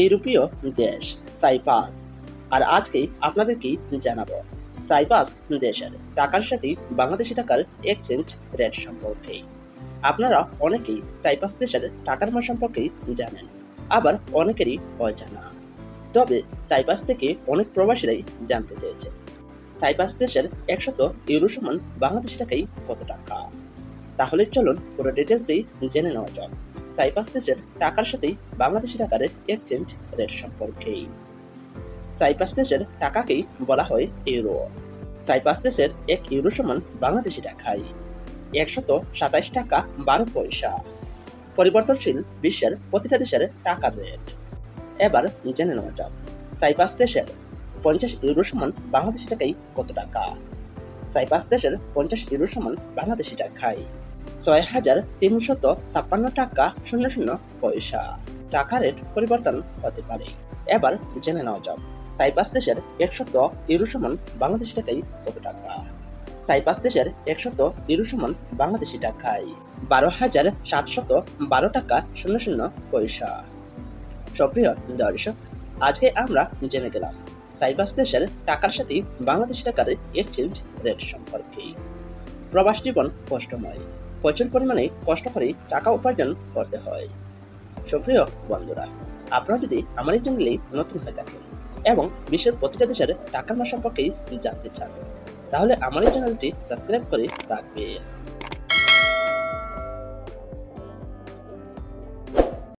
ইউরোপীয় দেশ সাইপাস আর আজকেই আপনাদেরকেই জানাব সাইপাস দেশের। টাকার সাথে বাংলাদেশি টাকার এক্সচেঞ্জ রেট সম্পর্কে। আপনারা অনেকেই সাইপাস দেশের টাকার মান সম্পর্কে জানেন, আবার অনেকেরই অজানা। তবে সাইপাস থেকে অনেক প্রবাসীরাই জানতে চেয়েছে সাইপাস দেশের একশত ইউরো সমান বাংলাদেশি টাকাই কত টাকা। তাহলে চলুন পুরো ডিটেলসেই জেনে নেওয়া যাক। সাইপাস দেশের টাকার সাথেই বাংলাদেশি টাকার এক্সচেঞ্জ রেট সম্পর্কেই। সাইপাস দেশের টাকাকেই বলা হয় ইউরো সাইপাস দেশের এক ইউরো সমান বাংলাদেশি টাকায় একশত সাতাইশ টাকা বারো পয়সা। পরিবর্তনশীল বিশ্বের প্রতিটা দেশের টাকার রেট এবার জেনে নেওয়া যাক, সাইপাস দেশের পঞ্চাশ ইউরো সমান বাংলাদেশি টাকাই কত টাকা? সাইপাস দেশের পঞ্চাশ ইউরো সমান বাংলাদেশি টাকায় ছয় হাজার তিনশত ছাপ্পান্ন টাকা শূন্য শূন্য পয়সা। টাকা রেট পরিবর্তন হতে পারে। এবার জেনে নেওয়া যাক। সাইপাস দেশের একশত ইউরো সমান বাংলাদেশি টাকায় কত টাকা? সাইপাস দেশের একশত ইউরো সমান বাংলাদেশি টাকায় বারো হাজার সাতশত বারো টাকা শূন্য শূন্য পয়সা। সক্রিয় দর্শক, আজকে আমরা জেনে গেলাম সাইপাস দেশের টাকার সাথে বাংলাদেশি টাকার এক্সচেঞ্জ রেট সম্পর্কে। প্রবাস জীবন কষ্টময়। প্রচুর পরিমাণে কষ্ট করে টাকা উপার্জন করতে হয়। সক্রিয় বন্ধুরা, আপনারা যদি আমার এই চ্যানেলে নতুন হয়ে থাকেন এবং বিশ্বের প্রতিটা দেশের টাকার মান সম্পর্কে জানতে চান, তাহলে আমার এই চ্যানেলটি সাবস্ক্রাইব করে রাখবে